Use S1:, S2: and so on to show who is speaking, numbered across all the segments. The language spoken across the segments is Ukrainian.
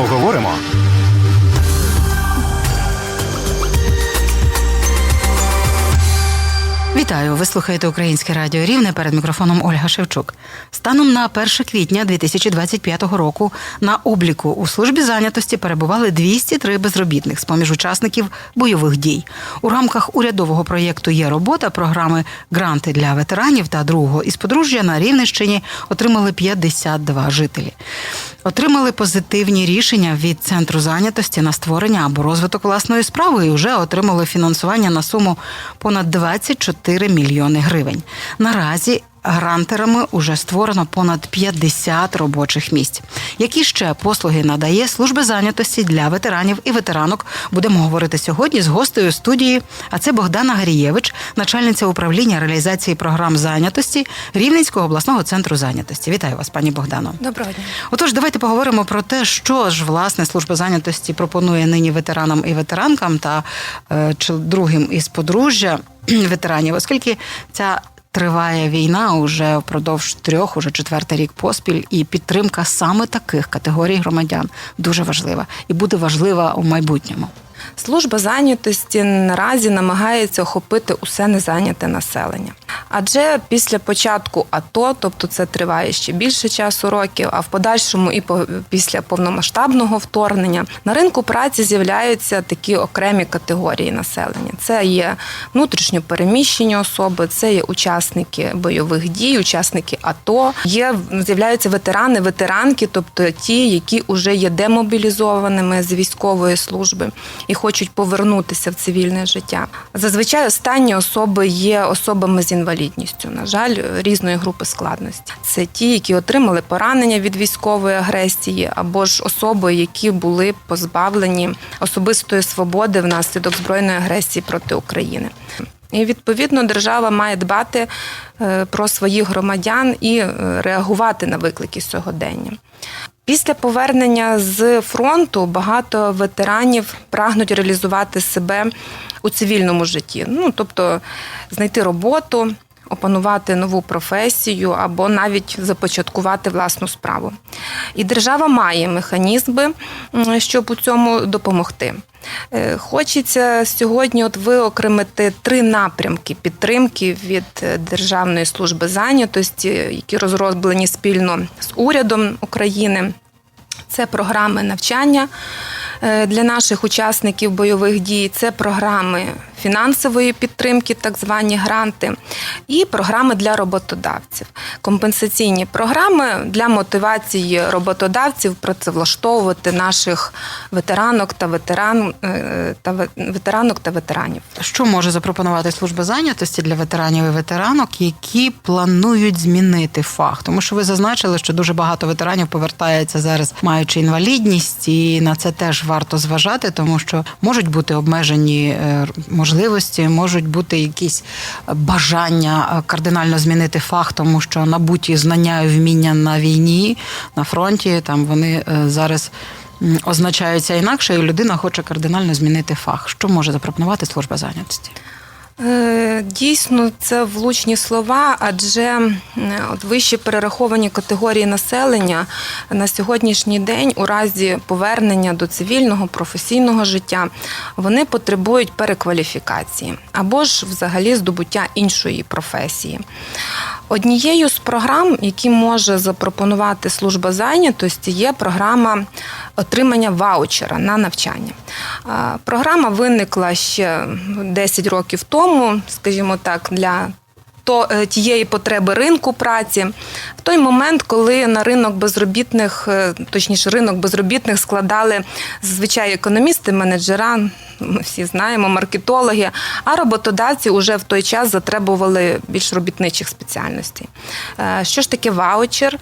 S1: Поговоримо.
S2: Вітаю! Ви слухаєте Українське Радіо Рівне перед мікрофоном Ольга Шевчук. Станом на 1 квітня 2025 року на обліку у службі зайнятості перебували 203 безробітних з поміж учасників бойових дій. У рамках урядового проєкту Є робота програми Гранти для ветеранів та другого із подружжя на Рівненщині отримали 52 жителі. Отримали позитивні рішення від центру зайнятості на створення або розвиток власної справи і вже отримали фінансування на суму понад 24 мільйони гривень. Наразі грантерами уже створено понад 50 робочих місць. Які ще послуги надає служба зайнятості для ветеранів і ветеранок? Будемо говорити сьогодні з гостею студії. А це Богдана Гарієвич, начальниця управління реалізації програм зайнятості Рівненського обласного центру зайнятості. Вітаю вас, пані Богдано.
S3: Доброго дня.
S2: Отож, давайте поговоримо про те, що ж власне служба зайнятості пропонує нині ветеранам і ветеранкам та е, другим із подружжя ветеранів, оскільки ця. Триває війна уже впродовж трьох, уже четвертий рік поспіль, і підтримка саме таких категорій громадян дуже важлива і буде важлива у майбутньому.
S3: Служба зайнятості наразі намагається охопити усе незайняте населення. Адже після початку АТО, тобто це триває ще більше часу років, а в подальшому і після повномасштабного вторгнення на ринку праці з'являються такі окремі категорії населення. Це є внутрішньо переміщені особи, це є учасники бойових дій, учасники АТО. Є з'являються ветерани, ветеранки, тобто ті, які вже є демобілізованими з військової служби і хочуть повернутися в цивільне життя. Зазвичай останні особи є особами з інвалідністю, на жаль, різної групи складності. Це ті, які отримали поранення від військової агресії, або ж особи, які були позбавлені особистої свободи внаслідок збройної агресії проти України. І відповідно держава має дбати е, про своїх громадян і е, реагувати на виклики сьогодення. Після повернення з фронту багато ветеранів прагнуть реалізувати себе у цивільному житті. Ну тобто знайти роботу, опанувати нову професію або навіть започаткувати власну справу. І держава має механізми, щоб у цьому допомогти. Е, Хочеться сьогодні от виокремити три напрямки підтримки від е, Державної служби зайнятості, які розроблені спільно з урядом України. Це програми навчання е, для наших учасників бойових дій, це програми фінансової підтримки, так звані гранти, і програми для роботодавців. Компенсаційні програми для мотивації роботодавців працевлаштовувати наших ветеранок та ветеран е, та ветеранок та ветеранів.
S2: Що може запропонувати служба зайнятості для ветеранів і ветеранок, які планують змінити фах? Тому що ви зазначили, що дуже багато ветеранів повертається зараз, маючи інвалідність, і на це теж варто зважати, тому що можуть бути обмежені е, можливості, можуть бути якісь бажання е, кардинально змінити фах, тому що набуті знання і вміння на війні, на фронті, там вони е, зараз. Означаються інакше, і людина хоче кардинально змінити фах. Що може запропонувати служба зайнятості?
S3: Е, Дійсно, це влучні слова, адже от вищі перераховані категорії населення на сьогоднішній день, у разі повернення до цивільного професійного життя, вони потребують перекваліфікації або ж взагалі здобуття іншої професії. Однією з програм, які може запропонувати служба зайнятості, є програма отримання ваучера на навчання. Програма виникла ще 10 років тому, скажімо так, для то е, тієї потреби ринку праці в той момент, коли на ринок безробітних, е, точніше, ринок безробітних складали зазвичай економісти, менеджера, ми всі знаємо, маркетологи, а роботодавці вже в той час затребували більш робітничих спеціальностей. Е, Що ж таке ваучер?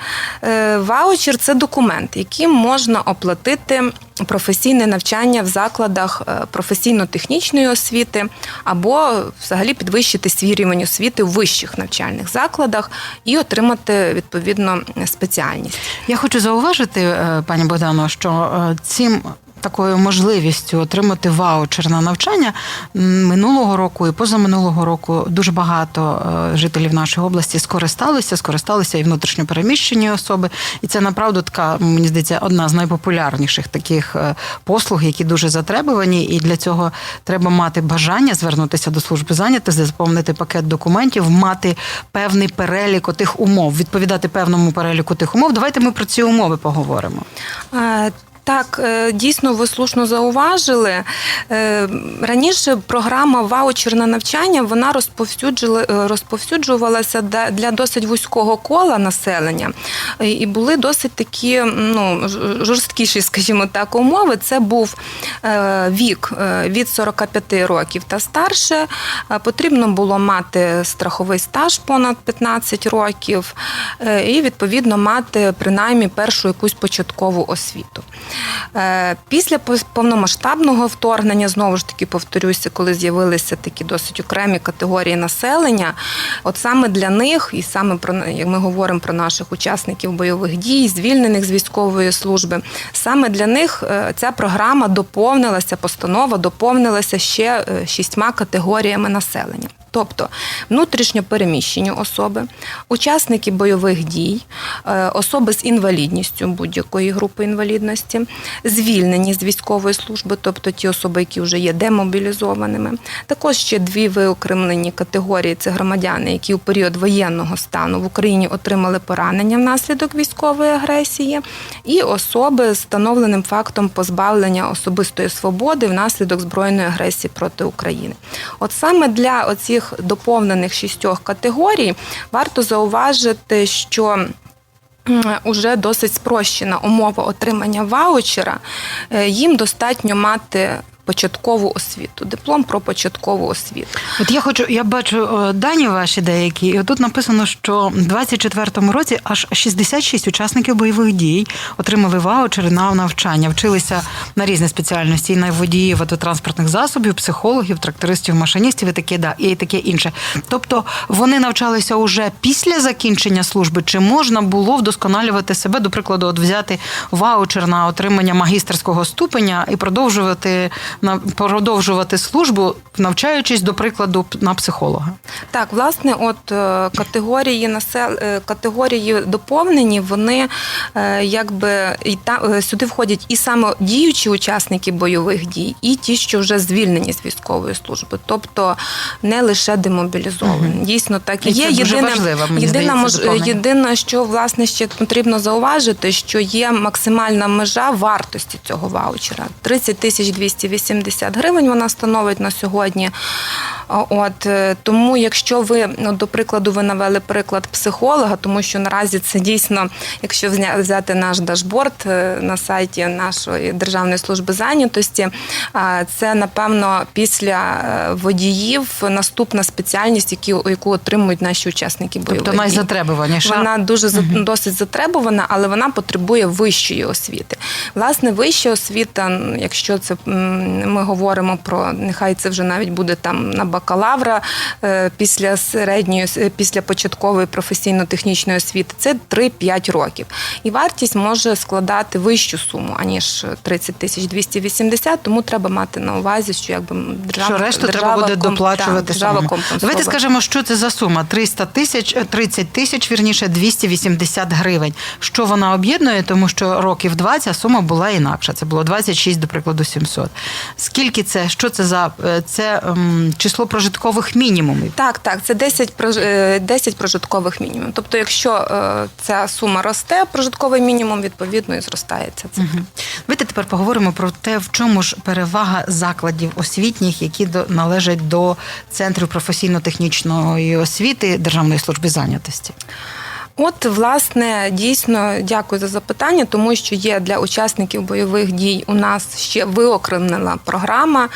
S3: Ваучер це документ, яким можна оплатити професійне навчання в закладах е, професійно-технічної освіти або взагалі підвищити свій рівень освіти в вищих навчальних закладах і отримати відповідно спеціальність.
S2: Я хочу зауважити, е, пані Богдано, що е, цим такою можливістю отримати ваучер на навчання минулого року і позаминулого року дуже багато е, жителів нашої області скористалися, скористалися і внутрішньопереміщені особи. І це направду така, мені здається, одна з найпопулярніших таких е, послуг, які дуже затребувані. І для цього треба мати бажання звернутися до служби зайнятості, заповнити пакет документів, мати певний перелік тих умов, відповідати певному переліку тих умов. Давайте ми про ці умови поговоримо.
S3: Так, е, дійсно, ви слушно зауважили. Е, Раніше програма ваучер на навчання вона розповсюджила- е, розповсюджувалася для досить вузького кола населення. І були досить такі ну, жорсткіші, скажімо так, умови. Це був вік від 45 років та старше. Потрібно було мати страховий стаж понад 15 років і, відповідно, мати принаймні першу якусь початкову освіту. Е, Після повномасштабного вторгнення, знову ж таки повторюся, коли з'явилися такі досить окремі категорії населення, от саме для них, і саме про як ми говоримо про наших учасників бойових дій, звільнених з військової служби, саме для них е, ця програма доповнилася, постанова доповнилася ще е, шістьма категоріями населення. Тобто внутрішньо переміщені особи, учасники бойових дій, е, особи з інвалідністю будь-якої групи інвалідності, звільнені з військової служби, тобто ті особи, які вже є демобілізованими. Також ще дві виокремлені категорії це громадяни, які у період воєнного стану в Україні отримали поранення внаслідок військової агресії, і особи з встановленим фактом позбавлення особистої свободи внаслідок збройної агресії проти України. От саме для оцих доповнених шістьох категорій варто зауважити, що Уже досить спрощена умова отримання ваучера. Е, Їм достатньо мати початкову освіту, диплом про початкову освіту.
S2: От я хочу, я бачу е, дані ваші деякі, і тут написано, що в 24-му році аж 66 учасників бойових дій отримали ваучери на навчання, вчилися на різні спеціальності, і на водіїв автотранспортних засобів, психологів, трактористів, машиністів і таке, да, і таке інше. Тобто вони навчалися уже після закінчення служби, чи можна було вдосконалювати себе, до прикладу, от взяти ваучер на отримання магістерського ступеня і продовжувати продовжувати службу, навчаючись, до прикладу, на психолога.
S3: Так, власне, от е, категорії насел... е, категорії доповнені, вони е, якби і та е, сюди входять і саме діючі учасники бойових дій, і ті, що вже звільнені з військової служби, тобто не лише демобілізовані.
S2: Мгм.
S3: Дійсно, так і
S2: І це
S3: є.
S2: дуже
S3: Єдине,
S2: важливо, мені
S3: єдина
S2: здається,
S3: єдине, що власне ще потрібно зауважити, що є максимальна межа вартості цього ваучера 30 тисяч 280 гривень. Вона становить на сьогодні. От тому, якщо ви ну, до прикладу, ви навели приклад психолога, тому що наразі це дійсно, якщо взяти наш дашборд е, на сайті нашої державної служби зайнятості, це напевно після е, водіїв наступна спеціальність, які яку отримують наші учасники бойових
S2: Тобто найзатребуваніша.
S3: Вона дуже за- досить затребувана, але вона потребує вищої освіти. Власне, вища освіта, якщо це ми говоримо про нехай це вже навіть буде там на бакалавра е, після середньої с- після початкової професійно-технічної освіти, це 3-5 років. І вартість може складати вищу суму, аніж 30 тисяч 280, тому треба мати на увазі, що якби держава,
S2: Що решту
S3: держава
S2: треба буде
S3: ком-
S2: доплачувати
S3: держава
S2: самому. Давайте скажемо, що це за сума: 300 тисяч, е, 30 тисяч, вірніше, 280 гривень. Що вона об'єднує, тому що років два ця сума була інакша. Це було 26, до прикладу, 700. Скільки це? Що це за е, це ем, число прожиткових мінімумів?
S3: Так, так, це 10, прож- е, 10 прожиткових мінімум. Тобто, якщо е, ця сума росте, прожитковий мінімум відповідно і зростається. цифра.
S2: Мгм. Давайте тепер поговоримо про те, в чому ж перевага закладів освітніх, які до, належать до центрів професійно-технічної освіти Державної служби зайнятості.
S3: От, власне, дійсно дякую за запитання, тому що є для учасників бойових дій у нас ще виокремлена програма,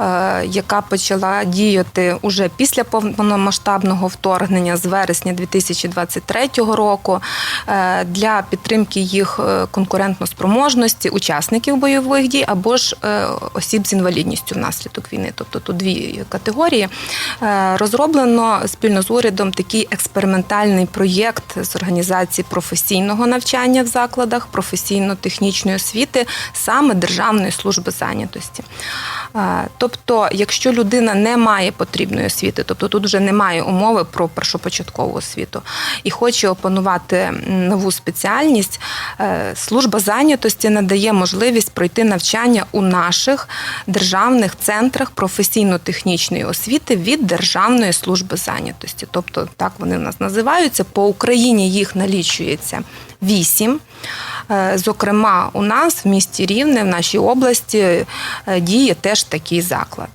S3: е, яка почала діяти уже після повномасштабного вторгнення з вересня 2023 року е, для підтримки їх е, конкурентноспроможності учасників бойових дій або ж осіб з інвалідністю внаслідок війни. Тобто тут дві категорії. Розроблено спільно з урядом такий експериментальний проєкт з організації професійного навчання в закладах професійно-технічної освіти саме Державної служби зайнятості. Тобто, якщо людина не має потрібної освіти, тобто тут вже немає умови про першопочаткову освіту і хоче опанувати нову спеціальність, е, служба зайнятості надає можливість пройти навчання у наших державних центрах професійно-технічної освіти від Державної служби зайнятості. Тобто, так вони в нас називаються. По Україні їх налічується вісім. Е, Зокрема, у нас в місті Рівне, в нашій області, е, діє теж такий заклад.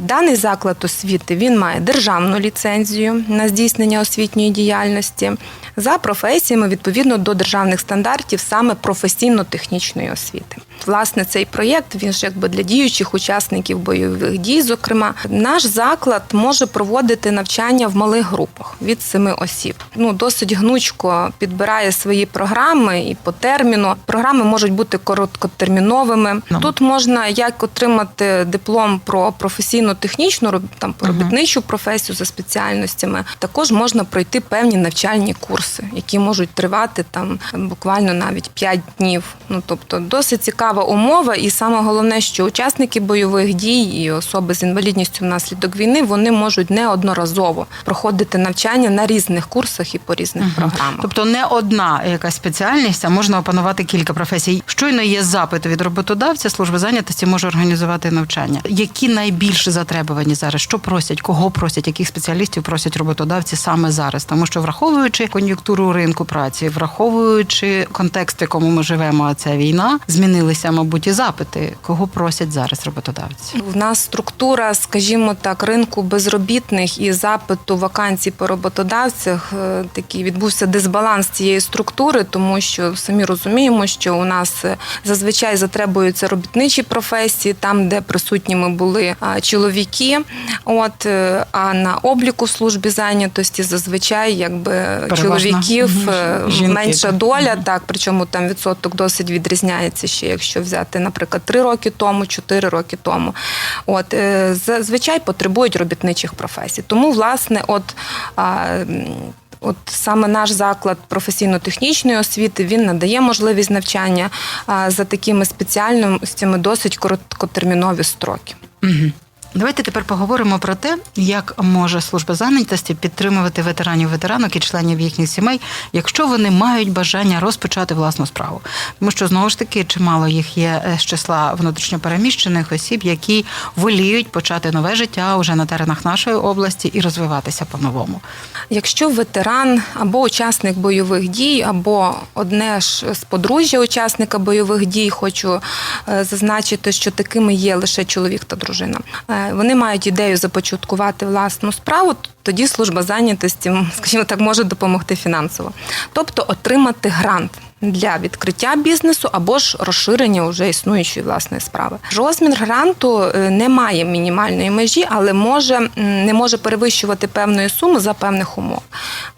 S3: Даний заклад освіти він має державну ліцензію на здійснення освітньої діяльності за професіями відповідно до державних стандартів саме професійно-технічної освіти. Власне, цей проєкт він ж якби для діючих учасників бойових дій. Зокрема, наш заклад може проводити навчання в малих групах від семи осіб. Ну досить гнучко підбирає свої програми і по терміну. Програми можуть бути короткотерміновими. Тут можна як отримати диплом про професійно-технічну там робітничу професію за спеціальностями. Також можна пройти певні навчальні курси, які можуть тривати там буквально навіть 5 днів. Ну тобто досить цікава умова, і саме головне, що учасники бойових дій і особи з інвалідністю внаслідок війни вони можуть неодноразово проходити навчання на різних курсах і по різних програмах.
S2: Тобто не одна якась спеціальність, а можна опанувати кілька професій. Щойно є запит від роботодавця, служба зайнятості може організувати навчання. Які найбільше затребувані зараз? Що просять, кого просять, яких спеціалістів просять роботодавці саме зараз? Тому що враховуючи кон'юнктуру ринку праці, враховуючи контекст, в якому ми живемо, а це війна, змінилися, мабуть, і запити. Кого просять зараз роботодавці?
S3: В нас структура, скажімо так, ринку безробітних і запиту вакансій по роботодавцях е, такий відбувся дисбаланс цієї структури, тому що самі розуміємо, що у нас е, зазвичай затребуються робітничі професії, там, де присутніми були чоловіки. От е, а на обліку в службі зайнятості зазвичай якби чоловіків е, менша доля, так причому там відсоток досить відрізняється ще, якщо взяти, наприклад, 3 роки тому, 4 роки тому. От е, зазвичай потребують робітничих професій. Тому, власне, от. а, От саме наш заклад професійно-технічної освіти він надає можливість навчання за такими спеціальностями досить короткотермінові строки.
S2: Угу. Давайте тепер поговоримо про те, як може служба зайнятості підтримувати ветеранів ветеранок і членів їхніх сімей, якщо вони мають бажання розпочати власну справу. Тому що знову ж таки чимало їх є е, з числа внутрішньопереміщених осіб, які воліють почати нове життя уже на теренах нашої області і розвиватися по-новому.
S3: Якщо ветеран або учасник бойових дій, або одне ж з подружжя учасника бойових дій, хочу е, зазначити, що такими є лише чоловік та дружина. Е, Вони мають ідею започаткувати власну справу. Тоді служба зайнятості, скажімо так, може допомогти фінансово, тобто отримати грант. Для відкриття бізнесу або ж розширення вже існуючої власної справи. Розмір гранту е, не має мінімальної межі, але може не може перевищувати певної суми за певних умов.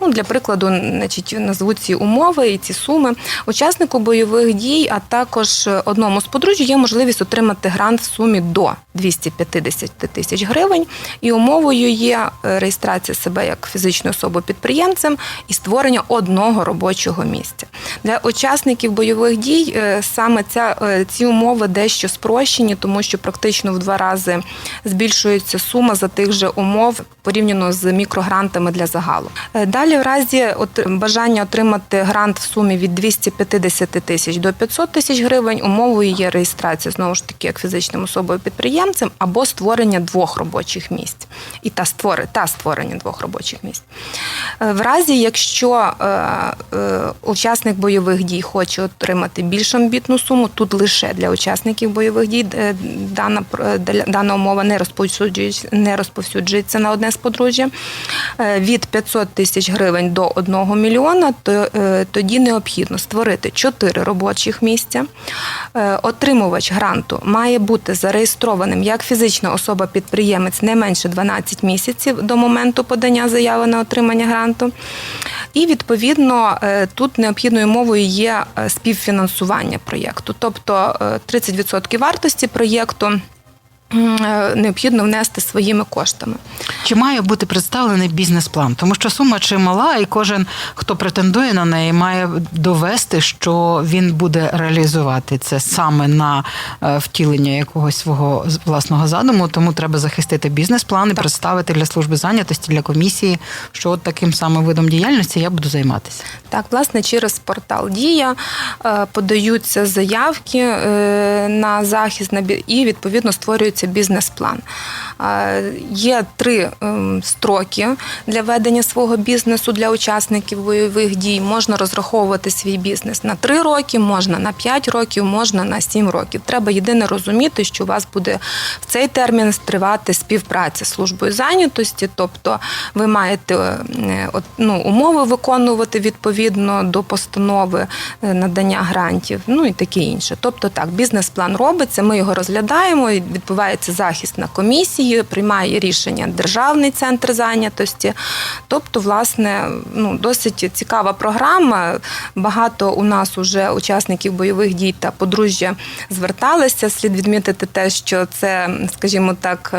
S3: Ну, для прикладу, значить, назву ці умови і ці суми. Учаснику бойових дій, а також одному з подружжя є можливість отримати грант в сумі до 250 тисяч гривень. І умовою є е, реєстрація себе як фізичної особи підприємцем і створення одного робочого місця. Для учасників бойових дій е, саме ця, е, ці умови дещо спрощені, тому що практично в два рази збільшується сума за тих же умов порівняно з мікрогрантами для загалу. Е, Далі, в разі от бажання отримати грант в сумі від 250 тисяч до 500 тисяч гривень, умовою є реєстрація знову ж таки як фізичним особою підприємцем або створення двох робочих місць. І та створи та створення двох робочих місць. В разі, якщо е, е, учасник бойових дій хоче отримати більш амбітну суму, тут лише для учасників бойових дій дана, дана умова не розповсюджується, не розповсюджується на одне з подружжя. Е, Від 500 тисяч гривень до 1 мільйона, то е, тоді необхідно створити 4 робочих місця. Е, Отримувач гранту має бути зареєстрованим як фізична особа-підприємець не менше 12 місяців до моменту подання заяви на отримання гранту. І відповідно е, тут необхідною мовою є е, співфінансування проєкту, тобто е, 30% вартості проєкту. Е, необхідно внести своїми коштами.
S2: Чи має бути представлений бізнес-план? Тому що сума чимала, і кожен, хто претендує на неї, має довести, що він буде реалізувати це саме на е, втілення якогось свого власного задуму. Тому треба захистити бізнес-план і представити для служби зайнятості, для комісії, що от таким самим видом діяльності я буду займатися.
S3: Так, власне, через портал Дія е, подаються заявки на захист і відповідно створюється бізнес-план. Е, Є три ем, строки для ведення свого бізнесу для учасників бойових дій. Можна розраховувати свій бізнес на три роки, можна на 5 років, можна на 7 років. Треба єдине розуміти, що у вас буде в цей термін тривати співпраця з службою зайнятості, тобто ви маєте е, ну, умови виконувати відповідно до постанови е, надання грантів, ну і таке інше. Тобто так, бізнес-план робиться, ми його розглядаємо, і відбувається захист на комісії, приймає рішення Державний центр зайнятості. Тобто, власне, ну, досить цікава програма. Багато у нас уже учасників бойових дій та подружжя зверталися. Слід відмітити те, що це, скажімо так,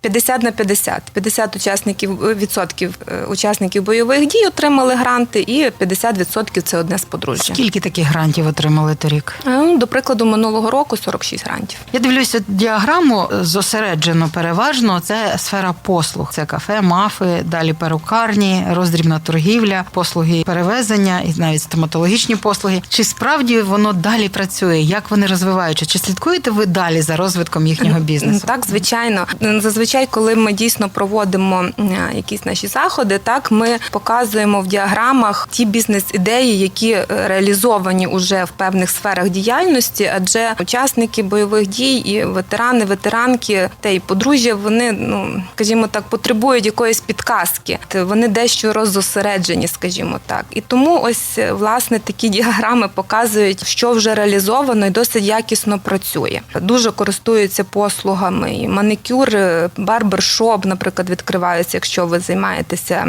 S3: 50 на 50. 50 учасників відсотків е, учасників бойових дій отримали гранти, і 50 відсотків це одне з подружжя.
S2: Скільки таких грантів отримали торік?
S3: Е, ну, До прикладу, минулого року 46 грантів.
S2: Я дивлюся діаграму зосереджено переважно. Це сфера послуг. Це кафе, мафи, далі перукарні, роздрібна торгівля, послуги перевезення і навіть стоматологічні послуги. Чи справді воно далі працює? Як вони розвиваються? Чи слідкуєте ви далі за розвитком їхнього бізнесу?
S3: Так, звичайно. Зазвичай, коли ми дійсно проводимо якісь наші заходи, так ми показуємо в діаграмах ті бізнес-ідеї, які е, реалізовані уже в певних сферах діяльності, адже учасники бойових дій і ветерани, ветерани, ветеранки та й подружжя, вони, ну скажімо так, потребують якоїсь підказки. Вони дещо роззосереджені, скажімо так. І тому ось е, власне такі діаграми показують, що вже реалізовано і досить якісно працює. Дуже користуються послугами і манікюр, е, барбершоп, наприклад, відкриваються, якщо ви займаєтеся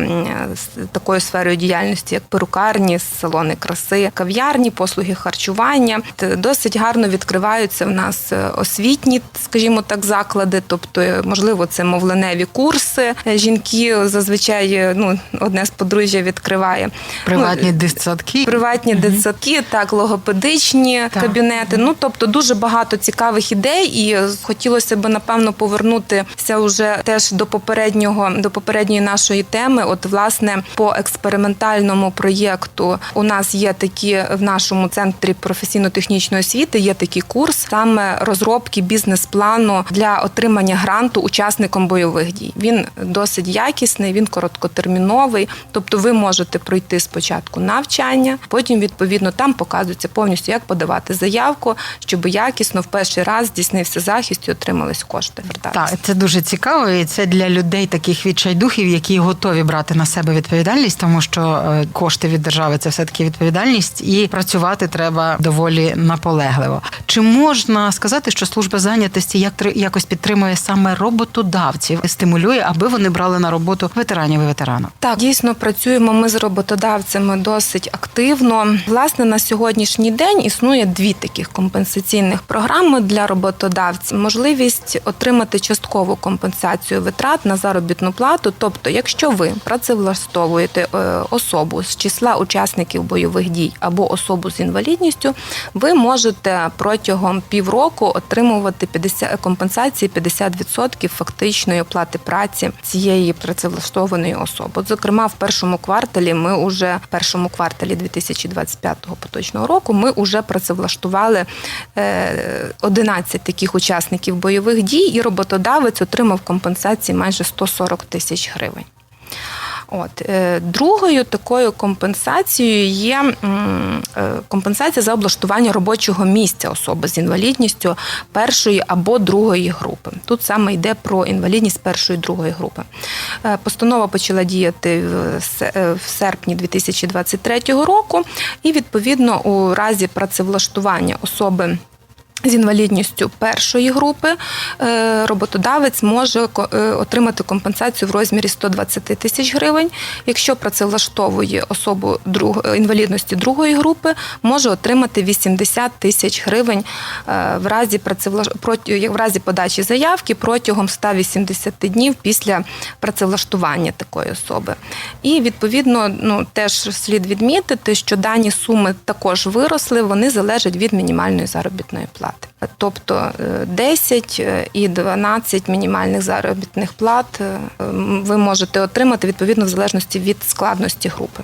S3: такою сферою діяльності, як перукарні, салони краси, кав'ярні, послуги харчування. Досить гарно відкриваються в нас е, освітні, скажімо так, заклади, тобто, е, можливо, це мовленеві курси. Е, Жінки зазвичай е, ну, одне з подружжя відкриває.
S2: Приватні
S3: Ну,
S2: дитсадки.
S3: Приватні дитсадки, так, логопедичні
S2: Так.
S3: кабінети. Ну тобто дуже багато цікавих ідей, і хотілося б напевно повернутися вже теж до попереднього до попередньої нашої теми. От власне по експериментальному проєкту у нас є такі в нашому центрі професійно-технічної освіти. Є такий курс саме розробки бізнес-плану для отримання гранту учасникам бойових дій. Він досить якісний, він короткотерміновий. Тобто, ви можете пройти спочатку навчання, потім відповідно там показується повністю, як подавати заявку, щоб якісно в перший раз здійснився захист і отримались кошти.
S2: Так, це дуже цікаво, і це для людей таких відчайдухів, які готові брати на себе відповідальність, тому що е, кошти від держави це все таки відповідальність, і працювати треба доволі наполегливо. Чи можна сказати, що служба зайнятості як якось підтримує саме роботодавців, стимулює, аби вони брали на роботу ветеранів і ветеранок?
S3: Так, дійсно працюємо ми з роботодавцями досить активно. Власне, на сьогоднішній день існує дві таких компенсаційних програми для роботодавців. Можливість отримати часткову компенсацію витрат на заробітну плату. Тобто, якщо ви працевлаштовуєте е, особу з числа учасників бойових дій або особу з інвалідністю, ви можете протягом півроку отримувати 50, компенсації 50% фактичної оплати праці цієї працевлаштованої особи. От, зокрема, в першому кварталі ми уже в першому кварталі 2025 поточного року ми вже працевлаштували е, 11 таких учасників бойових дій, і роботодавець отримав компенсації майже 140 тисяч гривень. От е, другою такою компенсацією є е, компенсація за облаштування робочого місця особи з інвалідністю першої або другої групи. Тут саме йде про інвалідність першої другої групи. Е, Постанова почала діяти в се- в серпні 2023 року, і відповідно у разі працевлаштування особи з інвалідністю першої групи е, роботодавець може е, отримати компенсацію в розмірі 120 тисяч гривень. Якщо працевлаштовує особу інвалідності другої групи, може отримати 80 тисяч гривень е, в разі в разі подачі заявки протягом 180 днів після працевлаштування такої особи. І відповідно, ну теж слід відмітити, що дані суми також виросли, вони залежать від мінімальної заробітної плати. that. Тобто е, 10 і 12 мінімальних заробітних плат е, ви можете отримати відповідно в залежності від складності групи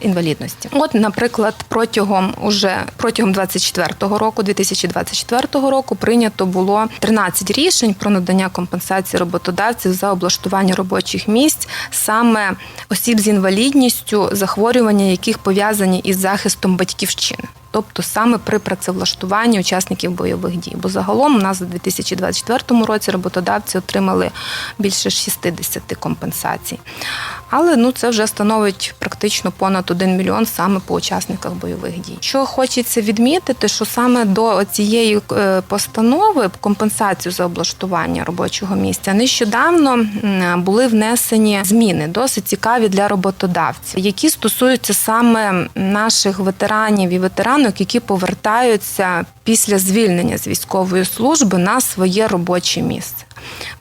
S3: інвалідності. От, наприклад, протягом уже протягом 24-го року, 2024 року, прийнято було 13 рішень про надання компенсації роботодавців за облаштування робочих місць саме осіб з інвалідністю, захворювання яких пов'язані із захистом батьківщини. Тобто саме при працевлаштуванні учасників бойових дій. Бо загалом у нас у 2024 році роботодавці отримали більше 60 компенсацій. Але ну це вже становить практично понад 1 мільйон саме по учасниках бойових дій. Що хочеться відмітити, що саме до цієї е, постанови компенсацію за облаштування робочого місця нещодавно були внесені зміни, досить цікаві для роботодавців, які стосуються саме наших ветеранів і ветеранок, які повертаються після звільнення з військової служби на своє робоче місце.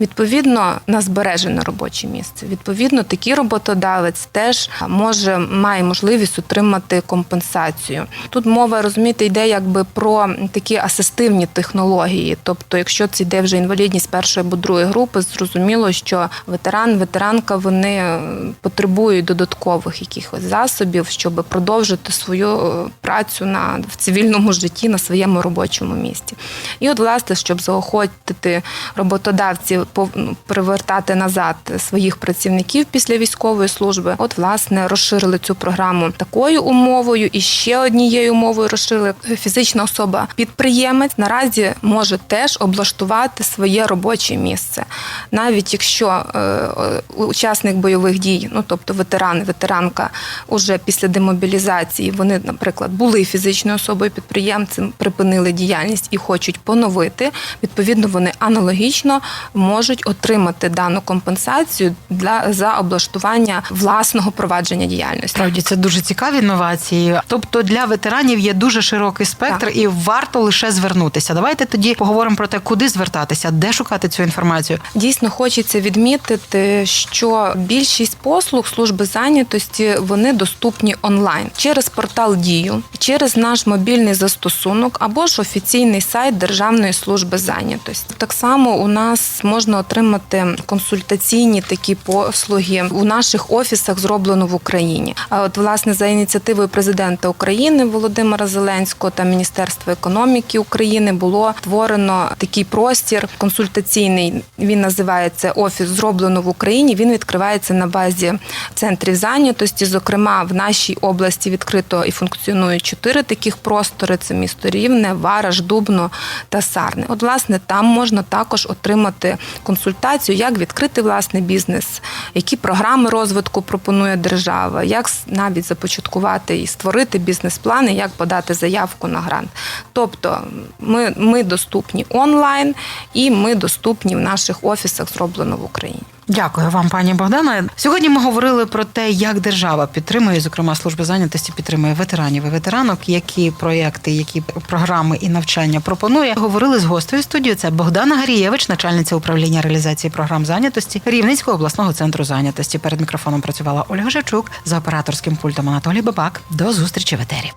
S3: Відповідно, на збережене робоче місце. Відповідно, такий роботодавець теж може має можливість отримати компенсацію. Тут мова розумієте, йде якби про такі асистивні технології. Тобто, якщо це йде вже інвалідність першої або другої групи, зрозуміло, що ветеран, ветеранка вони е, потребують додаткових якихось засобів, щоб продовжити свою е, працю на в цивільному житті на своєму робочому місці. І от, власне, щоб заохотити роботодавців пов- ну, привертати назад своїх працівників після військової служби, от власне розширили цю програму такою умовою і ще однією умовою розширили. Фізична особа підприємець наразі може теж облаштувати своє робоче місце, навіть якщо е, учасник бойових дій, ну тобто ветеран, ветеранка, уже після демобілізації вони, наприклад, були фізичною особою підприємцем, припинили діяльність і хочуть поновити. Відповідно, вони аналогічно можуть отримати дану компенсацію для за облаштування власного провадження діяльності.
S2: Справді це дуже цікаві інновації. Тобто для ветеранів є дуже широкий спектр,
S3: Так.
S2: і варто лише звернутися. Давайте тоді поговоримо про те, куди звертатися, де шукати цю інформацію.
S3: Дійсно хочеться відмітити, що більшість послуг служби зайнятості вони доступні онлайн через портал Дію, через наш мобільний застосунок або ж офіційний сайт Державної служби зайнятості. Так само у нас можна отримати консультаційні такі послуги у наших офісах, зроблено в Україні. А от власне за ініціативою президента України Володимира Зеленського та Міністерства економіки України було створено такий простір консультаційний. Він називається Офіс зроблено в Україні. Він відкривається на базі центрів зайнятості. Зокрема, в нашій області відкрито і функціонують чотири таких простори: це місто Рівне, Вараш, Дубно та Сарне. От, власне, там можна також отримати консультацію, як відкрити власний бізнес, які програми розвитку пропонує держава, як навіть започаткувати і створити бізнес-плани, як подати заявку на грант. Тобто ми, ми доступні онлайн і ми доступні в наших офісах, зроблено в Україні.
S2: Дякую вам, пані Богдана. Сьогодні ми говорили про те, як держава підтримує, зокрема служба зайнятості підтримує ветеранів і ветеранок, які проєкти, які програми і навчання пропонує. Говорили з гостею студії. Це Богдана Гарієвич, начальниця управління реалізації програм зайнятості Рівненського обласного центру зайнятості. Перед мікрофоном працювала Ольга Жевчук за операторським пультом Анатолій Бабак. До зустрічі в етері.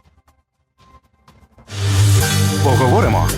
S1: Поговоримо